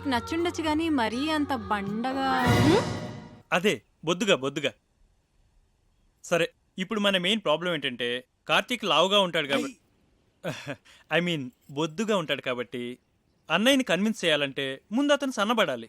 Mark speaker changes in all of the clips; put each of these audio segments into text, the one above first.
Speaker 1: నీకు నచ్చుండొచ్చు కానీ మరీ అంత బండగా.
Speaker 2: అదే బొద్దుగా బొద్దుగా. సరే ఇప్పుడు మన మెయిన్ ప్రాబ్లం ఏంటంటే కార్తీక్ లావుగా ఉంటాడు కాబట్టి ఐ మీన్ బొద్దుగా ఉంటాడు కాబట్టి అన్నయ్యని కన్విన్స్ చేయాలంటే ముందు అతను సన్నబడాలి.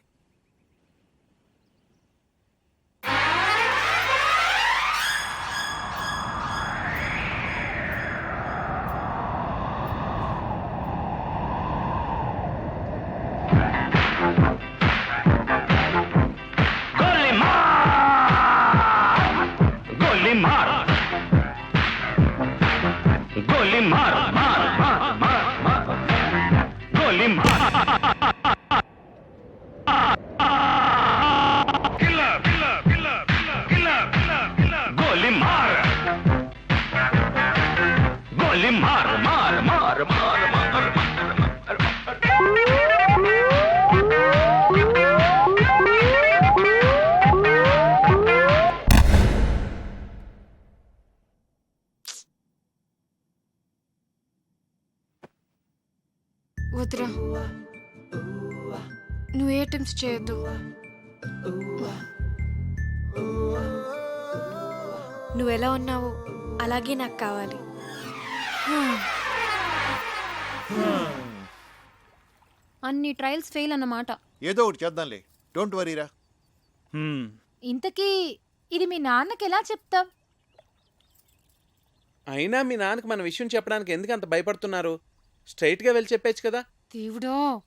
Speaker 3: చేయొద్దు నువ్వు ఎలా ఉన్నావో? అలాగే నాకు కావాలి.
Speaker 1: అన్ని ట్రయల్స్ ఫెయిల్ అన్నమాట.
Speaker 4: ఏదో ఒకటి చేద్దాంలే. డోంట్ వరీరా.
Speaker 2: హ్మ్.
Speaker 5: ఇంతకీ ఇది మీ నాన్నకి ఎలా చెప్తాం
Speaker 6: అయినా మీ నాన్నకి మన విషయం చెప్పడానికి ఎందుకు అంత భయపడుతున్నారు? స్ట్రైట్గా వెళ్ళి చెప్పేచ్చు కదా.
Speaker 5: దేవుడో!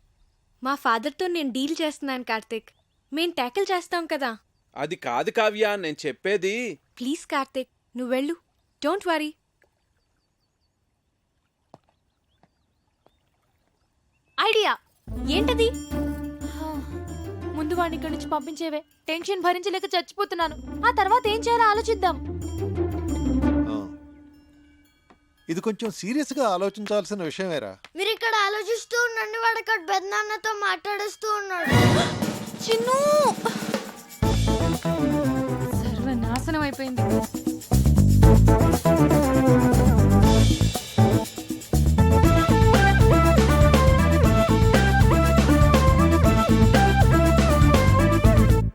Speaker 3: మా ఫాదర్తో నేను డీల్ చేస్తున్నాను కార్తిక్. మేం ట్యాకిల్ చేస్తాం కదా.
Speaker 6: అది కాదు కావ్య నేను చెప్పేది
Speaker 3: ప్లీజ్ కార్తిక్ నువ్వు వెళ్ళు. Don't worry. ఐడియా! ఏంటది?
Speaker 5: ముందు వాడిని ఇక్కడి నుంచి పంపించేవే. టెన్షన్ భరించలేక చచ్చిపోతున్నాను. ఆ తర్వాత ఏం చేయాలో ఆలోచిద్దాం.
Speaker 4: ఇది కొంచెం సీరియస్గా ఆలోచించాల్సిన విషయమేరా.
Speaker 7: మీరు ఇక్కడ ఆలోచిస్తూ ఉండండి వాడు అక్కడ పెద్దనాన్నతో మాట్లాడేస్తూ ఉన్నాడు.
Speaker 3: చిన్ను!
Speaker 5: సర్వనాశనం అయిపోయింది.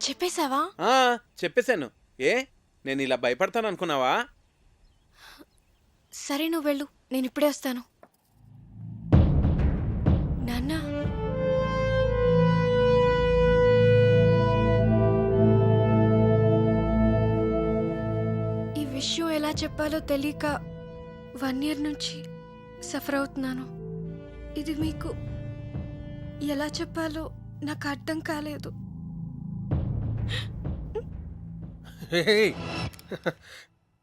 Speaker 3: చెప్పేశావా?
Speaker 6: ఆ, చెప్పేశాను. ఏ? నేను ఇలా భయపడతాను అనుకున్నావా
Speaker 3: సరే నువ్వు వెళ్ళు. నేను ఇప్పుడే వస్తాను. నాన్న. ఈ విషయం ఎలా చెప్పాలో తెలియక వన్ ఇయర్ నుంచి సఫర్ అవుతున్నాను. ఇది మీకు ఎలా చెప్పాలో నాకు అర్థం కాలేదు.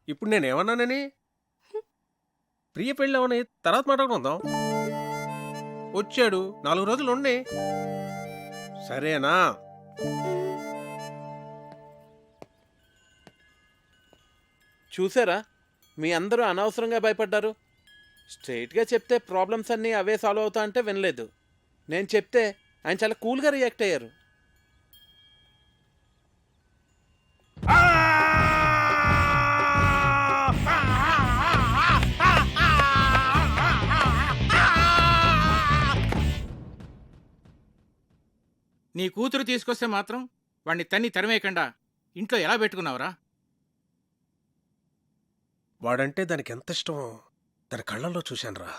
Speaker 8: ఇప్పుడు నేనేమన్నానని ప్రియ పెళ్ళవని తర్వాత మాట్లాడుకుందాం. వచ్చాడు. నాలుగు రోజులు ఉండే. సరేనా?
Speaker 6: చూసారా? మీ అందరూ అనవసరంగా భయపడ్డారు. స్ట్రైట్గా చెప్తే ప్రాబ్లమ్స్ అన్నీ అవే సాల్వ్ అవుతా అంటే వినలేదు. నేను చెప్తే ఆయన చాలా కూల్గా రియాక్ట్ అయ్యారు.
Speaker 9: నీ కూతురు తీసుకొస్తే మాత్రం వాణ్ణి తన్ని తరిమేయకుండా ఇంట్లో ఎలా పెట్టుకున్నావురా?
Speaker 8: వాడంటే దానికి ఎంత ఇష్టమో దాని కళ్ళల్లో చూశానురా.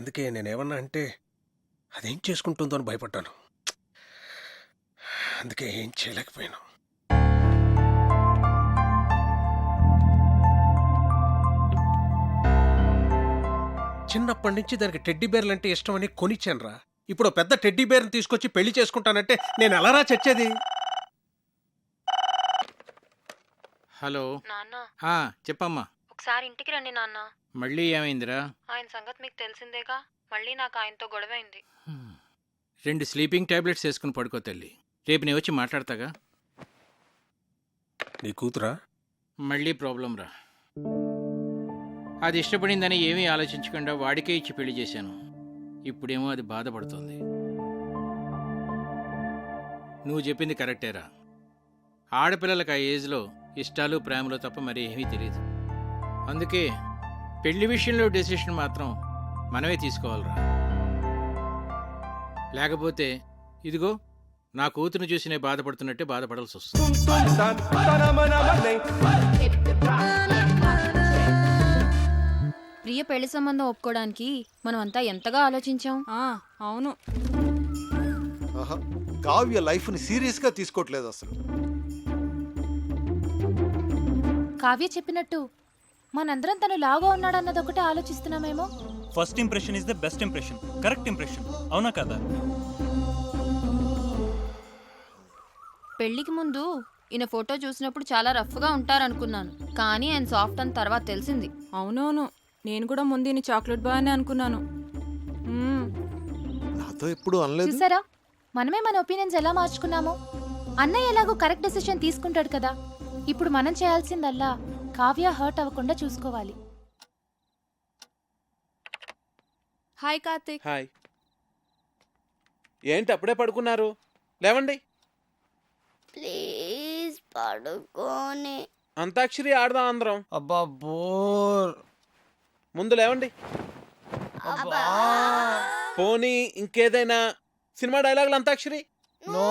Speaker 8: అందుకే నేనేమన్నా అంటే అదేం చేసుకుంటుందో అని భయపడ్డాను. అందుకే ఏం చేయలేకపోయాను. చిన్నప్పటి నుంచి దానికి టెడ్డీ బేర్లు అంటే ఇష్టమని కొనిచ్చానురా. ఇప్పుడు పెద్ద టెడ్డీ బేర్ని తీసుకొచ్చి పెళ్ళి చేసుకుంటానంటే నేను ఎలారా చచ్చేది?
Speaker 9: హలో.
Speaker 3: నాన్న.
Speaker 9: ఆ, చెప్పమ్మా.
Speaker 3: ఒకసారి ఇంటికి రండి నాన్న.
Speaker 9: మళ్ళీ ఏమైందిరా?
Speaker 3: ఆయన సంగతి మీకు తెలిసిందేగా? మళ్ళీ నాకు ఆయనతో గొడవైంది.
Speaker 9: హ్మ్. రెండు స్లీపింగ్ టాబ్లెట్స్ వేసుకుని పడుకో తల్లి. రేపు నేను వచ్చి మాట్లాడతాగా?
Speaker 8: నీ కూతురా?
Speaker 9: మళ్ళీ ప్రాబ్లం రా. అది ఇష్టపడిందని ఏమీ ఆలోచించకుండా వాడికే ఇచ్చి పెళ్ళి చేశాను. ఇప్పుడేమో అది బాధపడుతుంది. నువ్వు చెప్పింది కరెక్టేరా. ఆడపిల్లలకు ఆ ఏజ్లో ఇష్టాలు ప్రేమలు తప్ప మరి ఏమీ తెలియదు అందుకే పెళ్ళి విషయంలో డెసిషన్ మాత్రం మనమే తీసుకోవాలిరా. లేకపోతే ఇదిగో నా కూతురు చూసి నేను బాధపడుతున్నట్టే బాధపడాల్సి వస్తుంది
Speaker 1: ప్రియ పెళ్ళి సంబంధం ఒప్పుకోవడానికి మనం అంతా ఎంతగా ఆలోచించాం? అవును.
Speaker 4: ఆహా, కావ్య లైఫ్ని సీరియస్గా తీసుకోవట్లేదు అసలు.
Speaker 5: కావ్య చెప్పినట్టు మనందరం తను లాగా ఉన్నాడన్నది ఒకటే ఆలోచిస్తున్నామేమో.
Speaker 2: First impression is the best impression correct impression. అవునా కదా?
Speaker 1: పెళ్ళికి ముందు ఈయన ఫోటో చూసినప్పుడు చాలా రఫ్గా ఉంటారనుకున్నాను. కానీ ఆయన సాఫ్ట్ అని తర్వాత తెలిసింది.
Speaker 10: అవునవును. నేను కూడా ముందు ఈయన చాక్లెట్ బాయ్ అని అనుకున్నాను. మ్మ్.
Speaker 4: నాతో ఎప్పుడు అనలేదు.
Speaker 5: చూసారా? మనమే మన ఒపీనియన్స్ ఎలా మార్చుకున్నామో? అన్నయ్య ఎలాగో కరెక్ట్ డెసిషన్ తీసుకుంటాడు కదా. ఇప్పుడు మనం చేయాల్సిందల్లా కావ్య హర్ట్ అవ్వకుండా చూసుకోవాలి.
Speaker 3: హాయ్ కార్తిక్.
Speaker 6: హాయ్. ఏంటి అప్పుడే పడుకున్నారు? లేవండి.
Speaker 7: ప్లీజ్ పడుకోని.
Speaker 6: అంతాక్షరి ఆడదాం అందరం.
Speaker 11: అబ్బా బోర్.
Speaker 6: ముందు లేవండి. పోనీ ఇంకేదైనా సినిమా డైలాగులు అంతాక్షరి?
Speaker 11: నో.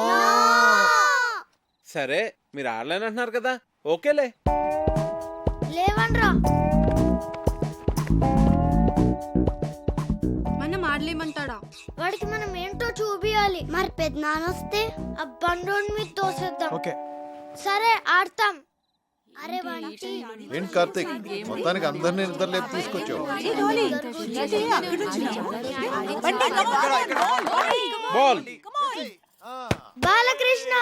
Speaker 6: సరే మీరు ఆడలేనంటున్నారు కదా ఓకేలే.
Speaker 7: లేవన్రా
Speaker 3: మనం ఆడలేమంటాడా?
Speaker 7: వాడికి మనం ఏంటో చూపియాలి. మరి పెద్దనాన్న వస్తే ఆ బండోని మీద తోసేద్దాం.
Speaker 11: ఓకే.
Speaker 7: సరే ఆడతాం.
Speaker 4: ఏంటి కార్తీక్ మొత్తానికి అందరినీ నిద్ర లేపు తీసుకొచ్చావు
Speaker 6: బాల్
Speaker 7: బాలకృష్ణ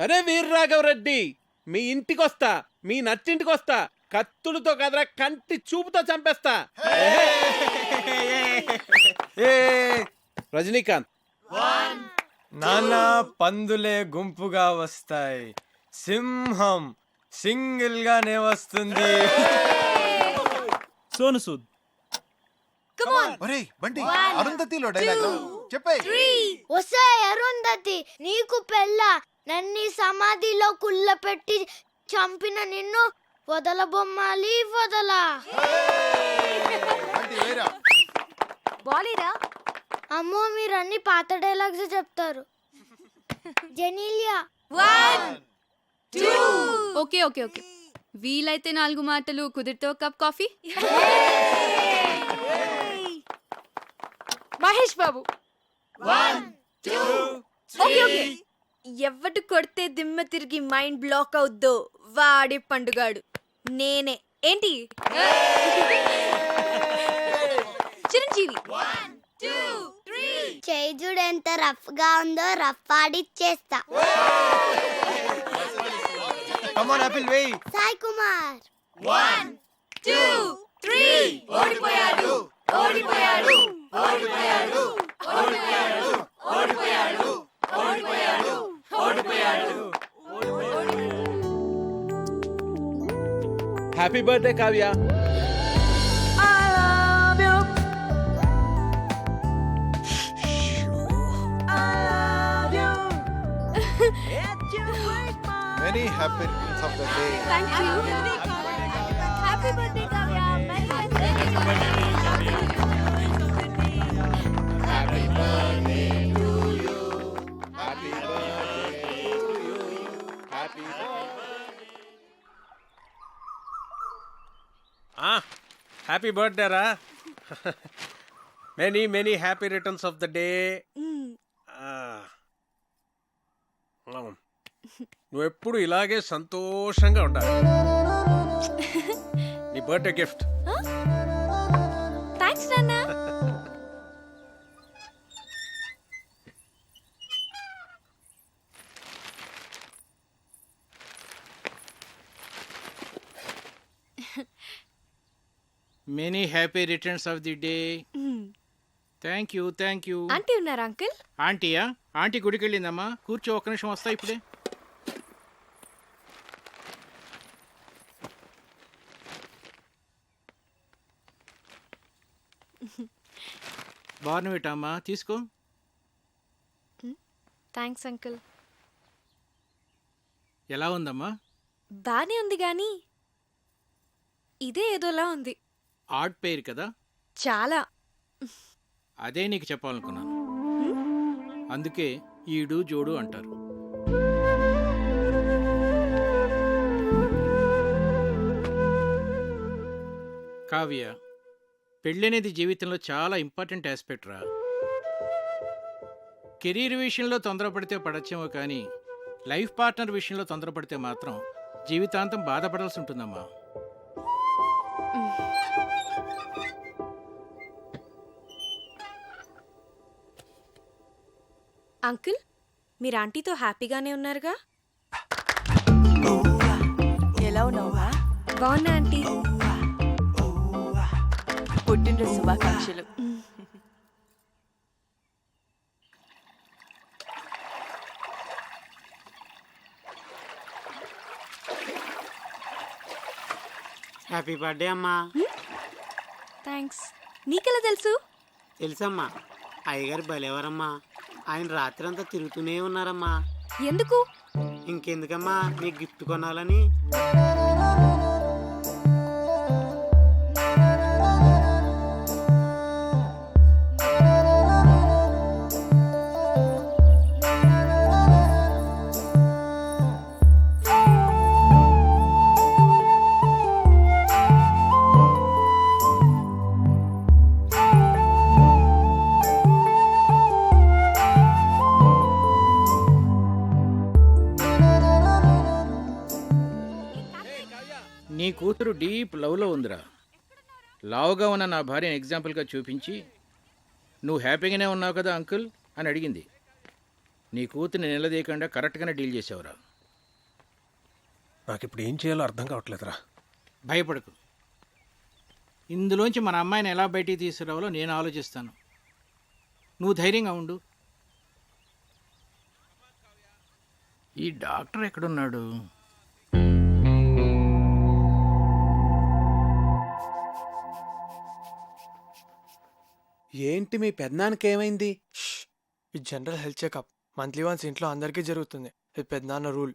Speaker 6: అరే వీర్రాఘవ రెడ్డి మీ ఇంటికి వస్తా మీ నచ్చింటికి వస్తా కత్తులతో కదరా కంటి చూపుతో చంపేస్తా
Speaker 11: ఏ
Speaker 6: రజనీకాంత్
Speaker 11: నాన్న పందులే గుంపుగా వస్తాయి. సింహం సింగిల్ గానే వస్తుంది.
Speaker 2: సోను సూద్.
Speaker 4: ఒరేయ్ బంటి అరుంధతిలో డైలాగ్ చెప్పే.
Speaker 7: వసే అరుంధతి నీకు పెళ్ళ? నన్ని సమాధిలో కుళ్ళపెట్టి చంపిన నిన్ను వదల బొమ్మాలి వదల.
Speaker 5: బాలీరా
Speaker 7: అమ్మో మీరు అన్ని పాత డైలాగ్స్ చెప్తారు. జెనీలియా.
Speaker 1: Okay okay okay. వీలైతే నాలుగు మాటలు కుదిరితే ఒక cup coffee.
Speaker 3: Mahesh Babu.
Speaker 1: Okay okay.
Speaker 3: ఎవడు కొడితే దిమ్మ తిరిగి మైండ్ బ్లాక్ అవుద్దో వాడే పండుగాడు. నేనే. ఏంటి?
Speaker 1: చిరంజీవి.
Speaker 7: చేయి చూడు ఎంత రఫ్గా ఉందో rough ఆడిచ్చేస్తా Sai Kumar.
Speaker 6: Happy birthday Kavya
Speaker 4: Many happy returns of the day.
Speaker 7: Thank you. Happy
Speaker 8: birthday, Kavya. Happy birthday to you. Happy birthday to you.
Speaker 6: Happy birthday.
Speaker 8: Ah, happy birthday, Ra. many, many happy returns of the day.
Speaker 3: Mm.
Speaker 8: నువ్వు ఎప్పుడు ఇలాగే సంతోషంగా ఉండాలి. నీ birthday gift.
Speaker 3: Thanks నాన్న.
Speaker 9: Many happy returns of the day thank you thank you
Speaker 3: aunty ఉన్నారా uncle
Speaker 9: ఆంటీయా aunty గుడికి వెళ్ళిందమ్మా కూర్చో ఒక్క నిమిషం వస్తా ఇప్పుడే. బార్నవిటా అమ్మా తీసుకో.
Speaker 3: Thanks uncle.
Speaker 9: ఎలా ఉందమ్మా?
Speaker 3: బానే ఉంది గాని ఇదే ఏదోలా ఉంది.
Speaker 9: ఆడ్ పేరు కదా?
Speaker 3: చాలా.
Speaker 9: అదే నీకు చెప్పాలనుకున్నాను. అందుకే ఈడు జోడు అంటారు. కావ్య పెళ్ళనేది జీవితంలో చాలా ఇంపార్టెంట్ ఆస్పెక్ట్ రా. కెరీర్ విషయంలో తొందరపడితే పడచ్చేమో కానీ లైఫ్ పార్ట్నర్ విషయంలో తొందరపడితే మాత్రం జీవితాంతం బాధపడాల్సి ఉంటుందమ్మా.
Speaker 3: అంకుల్ మీరు ఆంటీతో హ్యాపీగానే ఉన్నారుగా?
Speaker 10: ఎలా ఉన్నావా
Speaker 3: బాగున్నా ఆంటీ.
Speaker 10: పుట్టినరోజు శుభాకాంక్షలు.
Speaker 11: హ్యాపీ బర్త్డే అమ్మా.
Speaker 3: థ్యాంక్స్ నీకెలా తెలుసు?
Speaker 11: తెలుసమ్మా. అయ్యగారు బలేవరమ్మా ఆయన రాత్రంతా తిరుగుతూనే ఉన్నారమ్మా.
Speaker 3: ఎందుకు?
Speaker 11: ఇంకెందుకమ్మా? నీకు గిఫ్ట్ కొనాలని.
Speaker 9: కూతురు డీప్ లవ్లో ఉందిరా. లావుగా ఉన్న నా భార్యను ఎగ్జాంపుల్గా చూపించి నువ్వు హ్యాపీగానే ఉన్నావు కదా అంకుల్? అని అడిగింది. నీ కూతుర్ని నిలదీయకుండా కరెక్ట్గానే డీల్ చేసావురా.
Speaker 8: నాకు ఇప్పుడు ఏం చేయాలో అర్థం కావట్లేదురా.
Speaker 9: భయపడకు. ఇందులోంచి మన అమ్మాయిని ఎలా బయటికి తీసుకురావాలో నేను ఆలోచిస్తాను. నువ్వు ధైర్యంగా ఉండు. ఈ డాక్టర్ ఎక్కడున్నాడు?
Speaker 11: ఏంటి మీ పెద్దనాన్నకి ఏమైంది
Speaker 12: ఇది general health checkup monthly once ఇంట్లో అందరికీ జరుగుతుంది. ఇది పెద్దనాన్న రూల్.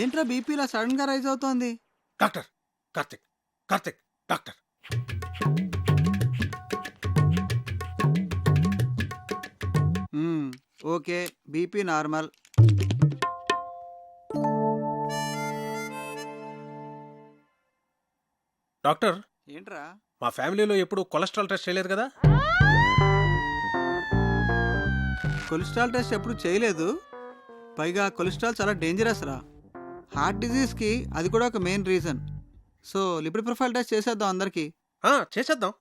Speaker 11: ఏంట్రా బీపీలా సడన్గా రైజ్ అవుతోంది?
Speaker 8: Doctor Karthik Karthik doctor.
Speaker 11: Okay BP normal.
Speaker 8: Doctor
Speaker 11: ఏంట్రా?
Speaker 8: మా ఫ్యామిలీలో ఎప్పుడు కొలెస్ట్రాల్ టెస్ట్ చేయలేదు కదా?
Speaker 11: కొలెస్ట్రాల్ టెస్ట్ ఎప్పుడు చేయలేదు. పైగా కొలెస్ట్రాల్ చాలా డేంజరస్ రా. హార్ట్ డిజీజ్కి అది కూడా ఒక main reason. So lipid profile test చేసేద్దాం అందరికీ.
Speaker 8: ఆ, చేసేద్దాం.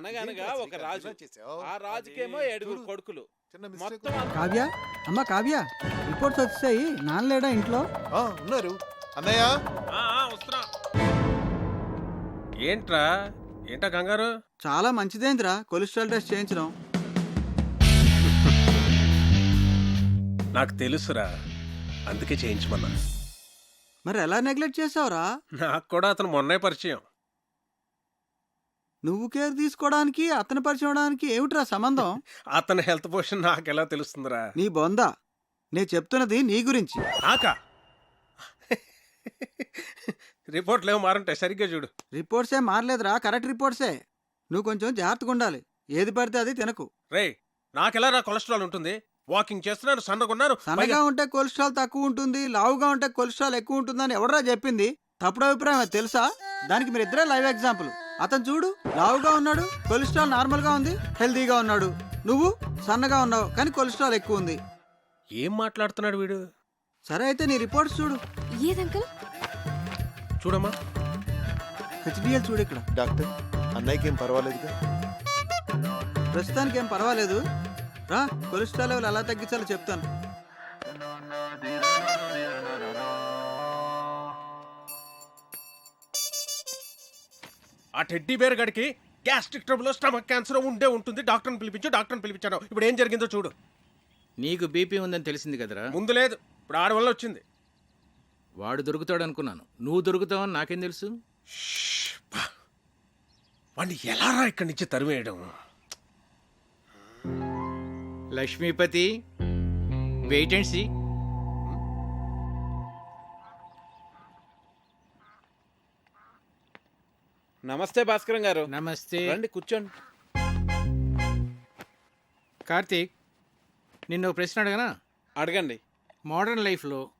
Speaker 6: అనగనగా ఒక రాజు. ఆ రాజుకేమో ఏడుగురు కొడుకులు. మొత్తం
Speaker 11: కావ్య అమ్మ కావ్య రిపోర్ట్స్ వచ్చాయి నాన్నలేడా ఇంట్లో?
Speaker 4: ఉన్నారు. అన్నయ్య?
Speaker 8: వస్తున్నా. ఏంట్రా? ఏంటా కంగారు?
Speaker 11: చాలా మంచిదేంద్రా. కొలెస్ట్రాల్ టెస్ట్ చేయించడం.
Speaker 8: నాకు తెలుసురా. అందుకే చేయించమన్నా.
Speaker 11: మరి ఎలా నెగ్లెక్ట్ చేసావురా?
Speaker 8: నాకు కూడా అతను మొన్నే పరిచయం.
Speaker 11: నువ్వు కేర్ తీసుకోవడానికి అతను పరిచయం అవడానికి ఏమిట్రా సంబంధం?
Speaker 8: అతని హెల్త్ పొజిషన్ నాకెలా తెలుస్తుందిరా?
Speaker 11: నీ బొంద. నేను చెప్తున్నది నీ గురించి.
Speaker 8: నాకా రిపోర్ట్లు ఏమో మారంటే సరిగ్గా చూడు.
Speaker 11: రిపోర్ట్సే మారలేదురా. కరెక్ట్ రిపోర్ట్సే. నువ్వు కొంచెం జాగ్రత్తగా ఉండాలి. ఏది పడితే అది తినకు.
Speaker 8: రే నాకెలా రా కొలెస్ట్రాల్ ఉంటుంది? వాకింగ్ చేస్తున్నాను సన్నగున్నారు
Speaker 11: సన్నగా ఉంటే కొలెస్ట్రాల్ తక్కువ ఉంటుంది లావుగా ఉంటే కొలెస్ట్రాల్ ఎక్కువ ఉంటుందని ఎవడరా చెప్పింది? తప్పుడు అభిప్రాయం అది తెలుసా? దానికి మీరు ఇద్దరే లైవ్ ఎగ్జాంపుల్. అతను చూడు లావుగా ఉన్నాడు కొలెస్ట్రాల్ నార్మల్గా ఉంది హెల్తీగా ఉన్నాడు. నువ్వు సన్నగా ఉన్నావు కానీ కొలెస్ట్రాల్ ఎక్కువ ఉంది.
Speaker 8: ఏం మాట్లాడుతున్నాడు వీడు?
Speaker 11: సరే అయితే నీ రిపోర్ట్స్ చూడు.
Speaker 3: ఏదంకుల్
Speaker 8: చూడమ్మా.
Speaker 11: హెచ్డిఎల్ చూడు ఇక్కడ.
Speaker 4: డాక్టర్ అన్నయ్యకి ఏం పర్వాలేదుగా?
Speaker 11: ప్రస్తుతానికి ఏం పర్వాలేదు. రా కొలెస్ట్రాల్ లెవెల్ ఎలా తగ్గించాలో చెప్తాను.
Speaker 8: ఆ టెడ్డీ బేర్ గడికి గ్యాస్ట్రిక్ ట్రబుల్ స్టమక్ క్యాన్సర్ ఉండే ఉంటుంది. డాక్టర్ని పిలిపించు డాక్టర్ని పిలిపించాను. ఇప్పుడు ఏం జరిగిందో చూడు.
Speaker 9: నీకు బీపీ ఉందని తెలిసింది కదరా?
Speaker 8: ముందు లేదు. ఇప్పుడు ఆడ వల్ల వచ్చింది.
Speaker 9: వాడు దొరుకుతాడు అనుకున్నాను. నువ్వు దొరుకుతావని నాకేం తెలుసు?
Speaker 8: వాడిని ఎలా రా ఇక్కడి నుంచి తరివేయడం
Speaker 9: లక్ష్మీపతి వెయిట్ అండ్ సీ
Speaker 6: నమస్తే భాస్కరం గారు.
Speaker 9: నమస్తే.
Speaker 6: రండి కూర్చోండి.
Speaker 9: కార్తీక్ నిన్ను ఒక ప్రశ్న అడగనా?
Speaker 6: అడగండి.
Speaker 9: మోడర్న్ లైఫ్లో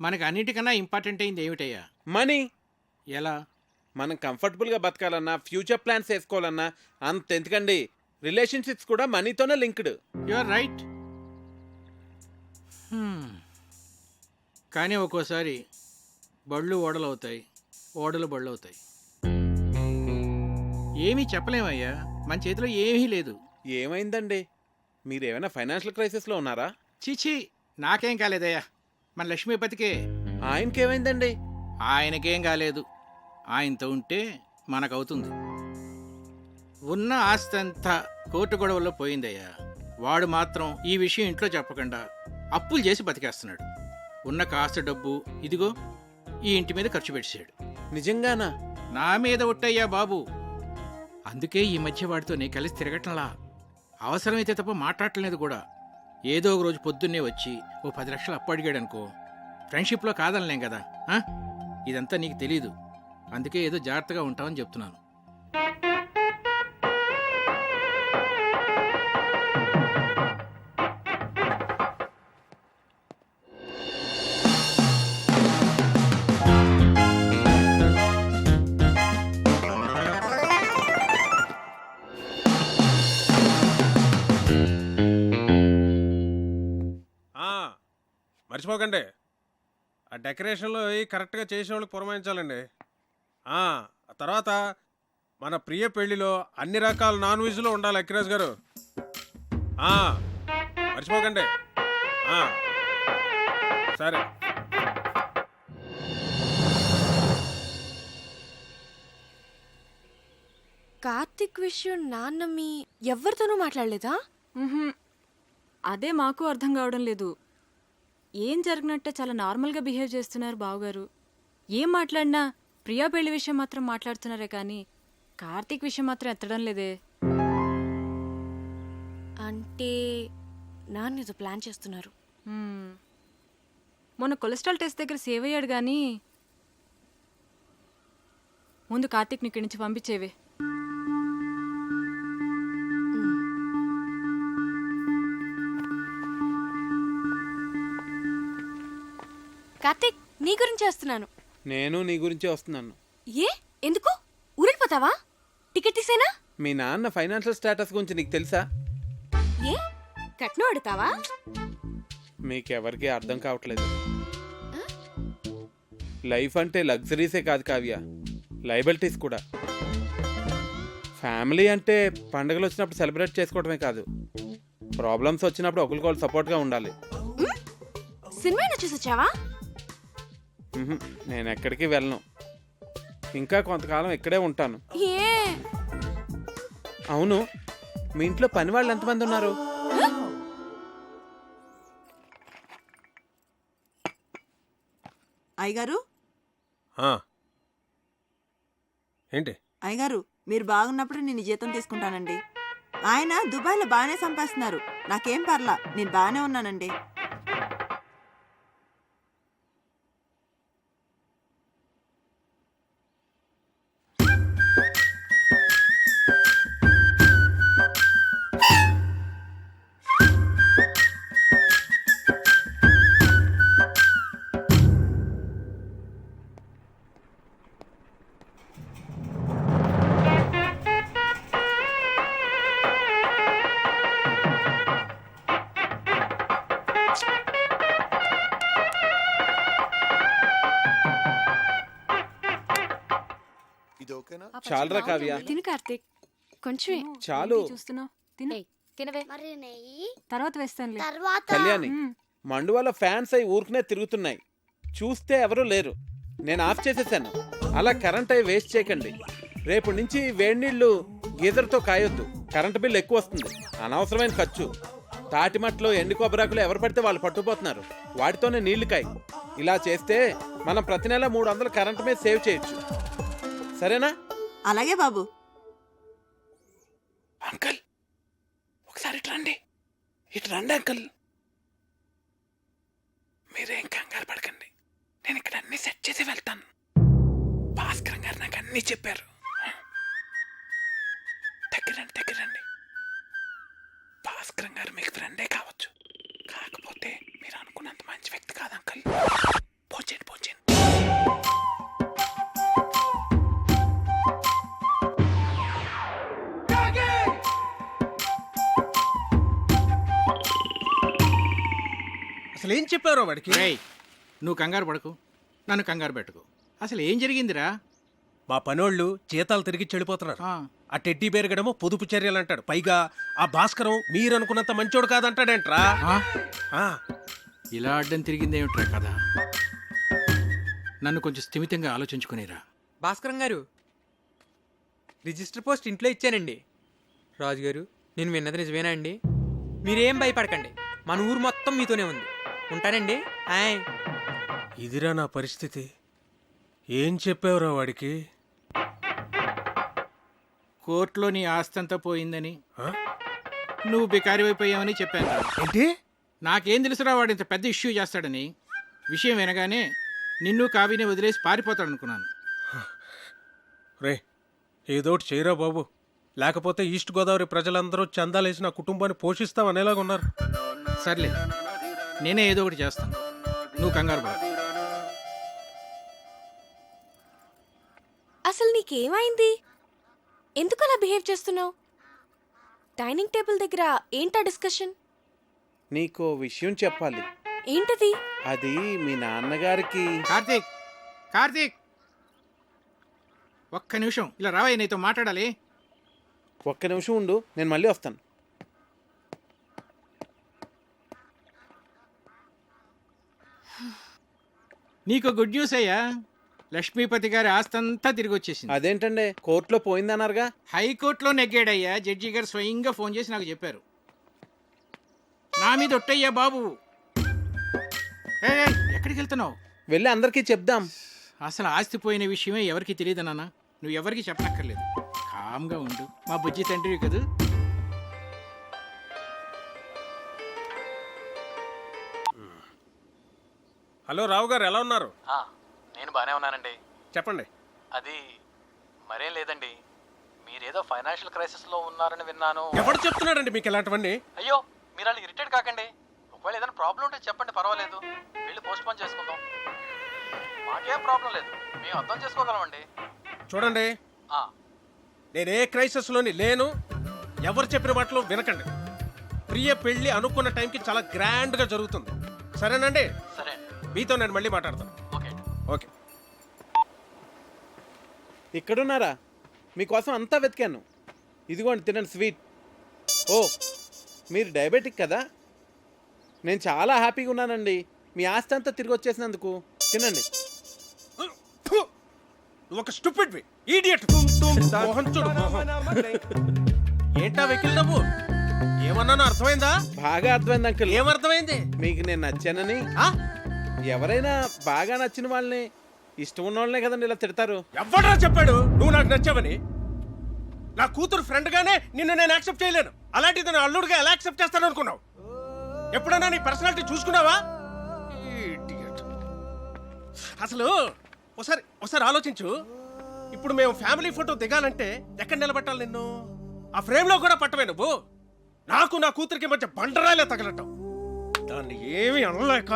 Speaker 9: మనకు అన్నిటికన్నా ఇంపార్టెంట్ అయింది ఏమిటయ్యా?
Speaker 6: మనీ.
Speaker 9: ఎలా?
Speaker 6: మనం కంఫర్టబుల్గా బతకాలన్నా ఫ్యూచర్ ప్లాన్స్ వేసుకోవాలన్నా అంత ఎందుకండి రిలేషన్షిప్స్ కూడా మనీతోనే లింక్డ్.
Speaker 9: యు ఆర్ రైట్ కానీ ఒక్కోసారి బళ్ళు ఓడలు అవుతాయి ఓడలు బళ్ళు అవుతాయి ఏమీ చెప్పలేమయ్యా. మన చేతిలో ఏమీ లేదు.
Speaker 6: ఏమైందండి? మీరేమైనా ఫైనాన్షియల్ క్రైసిస్లో ఉన్నారా?
Speaker 9: చీచీ నాకేం కాలేదయ్యా. మన లక్ష్మీపతికే
Speaker 6: ఆయనకేమైందండి?
Speaker 9: ఆయనకేం కాలేదు. ఆయనతో ఉంటే మనకవుతుంది. ఉన్న ఆస్తి అంతా కోర్టు గొడవల్లో పోయిందయ్యా. వాడు మాత్రం ఈ విషయం ఇంట్లో చెప్పకుండా అప్పులు చేసి బతికేస్తున్నాడు. ఉన్న కాస్త డబ్బు ఇదిగో ఈ ఇంటి మీద ఖర్చు పెట్టాడు
Speaker 6: నిజంగానా?
Speaker 9: నా మీద ఒట్టయ్యా బాబు. అందుకే ఈ మధ్య వాడితో నీ కలిసి తిరగటంలా. అవసరమైతే తప్ప మాట్లాడట్లేదు కూడా. ఏదో ఒక రోజు పొద్దున్నే వచ్చి ఓ పది లక్షలు అప్పు అడిగాడు అనుకో ఫ్రెండ్షిప్లో కాదనలేం కదా ఇదంతా నీకు తెలీదు. అందుకే ఏదో జాగ్రత్తగా ఉంటామని చెప్తున్నాను.
Speaker 8: మర్చిపోకండి ఆ డెకరేషన్లో అవి కరెక్ట్గా చేసే వాళ్ళకి పురమాయించాలండి. ఆ ఆ తర్వాత మన ప్రియ పెళ్ళిలో అన్ని రకాల నాన్ వెజ్లో ఉండాలి అక్కిరాజ్ గారు. ఆ, మర్చిపోకండి ఆ, సరే.
Speaker 3: కార్తిక్ విషయం నాన్న మీ ఎవరితోనూ మాట్లాడలేదా.
Speaker 10: అదే మాకు అర్థం కావడం లేదు. ఏం జరిగినట్టే చాలా నార్మల్గా బిహేవ్ చేస్తున్నారు బావగారు. ఏం మాట్లాడినా ప్రియా పెళ్ళి విషయం మాత్రం మాట్లాడుతున్నారే కానీ కార్తీక్ విషయం మాత్రం ఎత్తడం లేదే.
Speaker 3: అంటే నాన్న ఏదో ప్లాన్ చేస్తున్నారు.
Speaker 10: మొన్న కొలెస్ట్రాల్ టెస్ట్ దగ్గర సేవ్ అయ్యాడు కానీ ముందు కార్తీక్ని ఇక్కడి నుంచి పంపించేవే.
Speaker 3: కార్తిక్ నీ గురించి చేస్తున్నాను
Speaker 6: నేను నీ గురించే వస్తున్నాను.
Speaker 3: ఏ? ఎందుకు? ఊరెళ్ళిపోతావా? టికెట్ తీసేనా?
Speaker 6: మీ నాన్న ఫైనాన్షియల్ స్టేటస్ గురించి నీకు తెలుసా?
Speaker 3: ఏ? కట్నం అడుగుతావా?
Speaker 6: మీకెవరికి అర్థం కావట్లేదు. లైఫ్ అంటే లగ్జరీసే కాదు కావ్య. లైబిలిటీస్ కూడా. ఫ్యామిలీ అంటే పండుగలు వచ్చినప్పుడు సెలబ్రేట్ చేసుకోవడమే కాదు. ప్రాబ్లమ్స్ వచ్చినప్పుడు ఒకరికొకరు సపోర్ట్గా ఉండాలి.
Speaker 3: సినిమా చూసి వచ్చావా
Speaker 6: మ్హూ, నేను ఎక్కడికి వెళ్ళను. ఇంకా కొంతకాలం ఇక్కడే ఉంటాను.
Speaker 3: ఏ?
Speaker 6: అవును. మీ ఇంట్లో పని వాళ్ళు ఎంతమంది ఉన్నారు?
Speaker 13: అయ్యగారు?
Speaker 8: ఆ. ఏంటి?
Speaker 13: అయ్యగారు మీరు బాగున్నప్పుడు నేను జీతం తీసుకుంటానండి. ఆయన దుబాయ్లో బాగానే సంపాదిస్తున్నారు. నాకేం పర్లా నేను బాగానే ఉన్నానండి.
Speaker 6: చాలరా కావ్య.
Speaker 3: తిను కార్తిక్. కొంచెం
Speaker 6: చాలు.
Speaker 10: చూస్తున్నావు? తిను.
Speaker 1: తినవే.
Speaker 7: మరి నెయ్యి?
Speaker 10: తర్వాత వేస్తానులే.
Speaker 7: తర్వాత?
Speaker 6: కళ్యాణి ఫ్యాన్స్ అయి ఊరికనే తిరుగుతున్నాయి. చూస్తే ఎవరూ లేరు. నేను ఆఫ్ చేసేసాను. అలా కరెంట్ అయి వేస్ట్ చేయకండి. రేపు నుంచి వేడి నీళ్ళు గీజర్తో కాయొద్దు. కరెంట్ బిల్ ఎక్కువ వస్తుంది. అనవసరమైన ఖర్చు. తాటిమట్లో ఎండు కొబ్బరాకులు ఎవరు పడితే వాళ్ళు పట్టుకుపోతున్నారు. వాటితోనే నీళ్ళు కాయి. ఇలా చేస్తే మనం ప్రతి నెల మూడు వందలు కరెంట్ మీద సేవ్ చేయొచ్చు. సరేనా?
Speaker 13: అలాగే బాబు.
Speaker 6: అంకల్ ఒకసారి ఇట్లా రండి.
Speaker 9: ఇటు రండి అంకుల్. మీరేం కంగారు పడకండి. నేను ఇక్కడ అన్ని సెట్ చేసి వెళ్తాను. భాస్కర్ గారు నాకు అన్ని చెప్పారు. దగ్గరండి దగ్గరండి. భాస్కర్ గారు మీకు
Speaker 8: చెప్పారో వాడికి?
Speaker 9: రేయ్ నువ్వు కంగారు పడకు. నన్ను కంగారు పెట్టుకో. అసలు ఏం జరిగిందిరా?
Speaker 8: మా పనోళ్ళు జీతాలు తిరిగి చెడిపోతున్నారు ఆ. టెడ్డీ బేరగడమో పొదుపు చర్యలు అంటాడు. పైగా ఆ భాస్కరం మీరు అనుకున్నంత మంచోడు కాదంటాడేంట్రా? ఆ,
Speaker 9: ఇలా అడ్డం తిరిగిందేమిట్రా కదా నన్ను కొంచెం స్థిమితంగా ఆలోచించుకునేరా.
Speaker 12: భాస్కరం గారు రిజిస్టర్ పోస్ట్ ఇంట్లో ఇచ్చానండి. రాజుగారు నేను విన్నది నిజమేనా అండి? మీరేం భయపడకండి. మన ఊరు మొత్తం మీతోనే ఉంది. ఉంటానండి. ఆయ్.
Speaker 8: ఇదిరా నా పరిస్థితి. ఏం చెప్పావురా వాడికి?
Speaker 9: కోర్టులో నీ ఆస్తంతా పోయిందని. నువ్వు బికారి అయిపోయావని చెప్పాను.
Speaker 8: ఏంటి?
Speaker 9: నాకేం తెలుసురా వాడు ఇంత పెద్ద ఇష్యూ చేస్తాడని. విషయం వినగానే నిన్ను కావిని వదిలేసి పారిపోతాడు అనుకున్నాను
Speaker 8: రే ఏదోటి చేయరా బాబు. లేకపోతే ఈస్ట్ గోదావరి ప్రజలందరూ చందాలేసి నా కుటుంబాన్ని పోషిస్తాం అనేలాగా ఉన్నారు.
Speaker 9: సర్లే. నేనే ఏదో ఒకటి చేస్తాను. నువ్వు కంగారు పడ
Speaker 14: అసలు నీకేమైంది? ఎందుకు అలా బిహేవ్ చేస్తున్నావు? డైనింగ్ టేబుల్ దగ్గర ఏంటా డిస్కషన్?
Speaker 6: నీకో విషయం చెప్పాలి.
Speaker 14: ఏంటది?
Speaker 6: అది మీ నాన్నగారికి.
Speaker 9: కార్తీక్! కార్తీక్! ఒక్క నిమిషం. ఇలా రావయ్య నీతో మాట్లాడాలి.
Speaker 6: ఒక్క నిమిషం ఉండు నేను మళ్ళీ వస్తాను.
Speaker 9: నీకు గుడ్ న్యూస్ అయ్యా. లక్ష్మీపతి గారి ఆస్తంతా తిరిగి వచ్చేసింది.
Speaker 6: అదేంటండి? కోర్టులో పోయిందన్నారుగా?
Speaker 9: హైకోర్టులో నెగ్గాడయ్యా. జడ్జి గారు స్వయంగా ఫోన్ చేసి నాకు చెప్పారు. నా మీద ఒట్టయ్యా బాబు. ఏయ్, ఎక్కడికి వెళ్తున్నావు?
Speaker 6: వెళ్ళి అందరికీ చెప్దాం.
Speaker 9: అసలు ఆస్తి పోయిన విషయమే ఎవరికి తెలియదు నాన్న. నువ్వు ఎవరికి చెప్పనక్కర్లేదు. కామ్గా ఉండు. మా బుజ్జి తండ్రివి కదూ.
Speaker 8: హలో రావు గారు ఎలా ఉన్నారు?
Speaker 15: నేను బాగానే ఉన్నానండి.
Speaker 8: చెప్పండి.
Speaker 15: అది మరేం లేదండి. మీరేదో ఫైనాన్షియల్ క్రైసిస్లో ఉన్నారని విన్నాను.
Speaker 8: ఎవడు చెప్తున్నాడండి మీకు ఇలాంటివన్నీ?
Speaker 15: అయ్యో మీరు అలా ఇరిటేట్ కాకండి. ఒకవేళ ఏదైనా ప్రాబ్లం ఉంటే చెప్పండి పర్వాలేదు. వెళ్ళి పోస్ట్ పోన్ చేసుకుందాం. మాకేం ప్రాబ్లం లేదు. మేము అర్థం చేసుకోగలమండి.
Speaker 8: చూడండి.
Speaker 15: ఆ.
Speaker 8: నేను ఏ క్రైసిస్లోని లేను. ఎవరు చెప్పిన మాటలు వినకండి. ప్రియ పెళ్ళి అనుకున్న టైంకి చాలా గ్రాండ్గా జరుగుతుంది. సరేనండి?
Speaker 15: సరే
Speaker 8: మీతో నేను మళ్ళీ మాట్లాడతాను
Speaker 15: ఓకే.
Speaker 8: ఓకే.
Speaker 6: ఇక్కడున్నారా? మీకోసం అంతా వెతికాను. ఇదిగోండి తినండి స్వీట్. ఓ మీరు డయాబెటిక్ కదా? నేను చాలా హ్యాపీగా ఉన్నానండి. మీ ఆస్తి అంతా తిరిగి వచ్చేసినందుకు. తినండి.
Speaker 8: ఒక స్టూపిడ్ ఈడియట్. మోహన్ చూడు మోహన్. ఏంటా వెకిల్ నవ్వు? ఏమన్నానో అర్థమైందా?
Speaker 6: బాగా అర్థమైంది అంకుల్.
Speaker 8: ఏమర్థమైంది?
Speaker 6: మీకు నేను నచ్చానని. ఎవరైనా బాగా నచ్చిన వాళ్ళని ఇష్టం ఉన్న వాళ్ళనే కదండి ఇలా తిడతారు.
Speaker 8: ఎవడరా చెప్పాడు? నువ్వు నాకు నచ్చావని? నా కూతురు ఫ్రెండ్ గానే నిన్ను నేను యాక్సెప్ట్ చేయలేను. అలాంటిది నా అల్లుడుగా ఎలా యాక్సెప్ట్ చేస్తాను అనుకున్నావు? ఎప్పుడైనా నీ పర్సనాలిటీ చూసుకున్నావా? అసలు ఒకసారి ఒకసారి ఆలోచించు. ఇప్పుడు మేము ఫ్యామిలీ ఫోటో దిగాలంటే ఎక్కడ నిలబెట్టాలి నిన్ను? ఆ ఫ్రేమ్లో కూడా పట్టవే నువ్వు. నాకు నా కూతురికి మధ్య బండరాలే తగలటం. దాన్ని ఏమీ అనలేక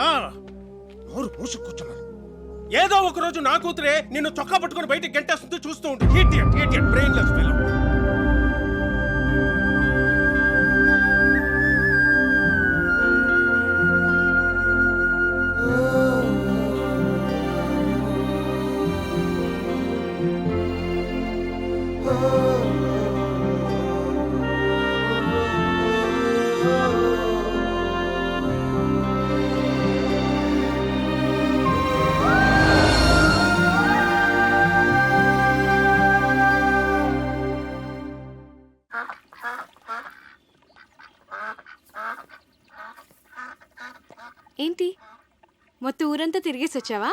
Speaker 8: నోరు మూసుకూర్చున్నారు ఏదో ఒక రోజు నా కూతురే నిన్ను చొక్కా పట్టుకొని బయట గంటేస్తుంది చూస్తూ ఉంటుంది బ్రెయిన్లెస్
Speaker 14: తిరిగేసి వచ్చావా?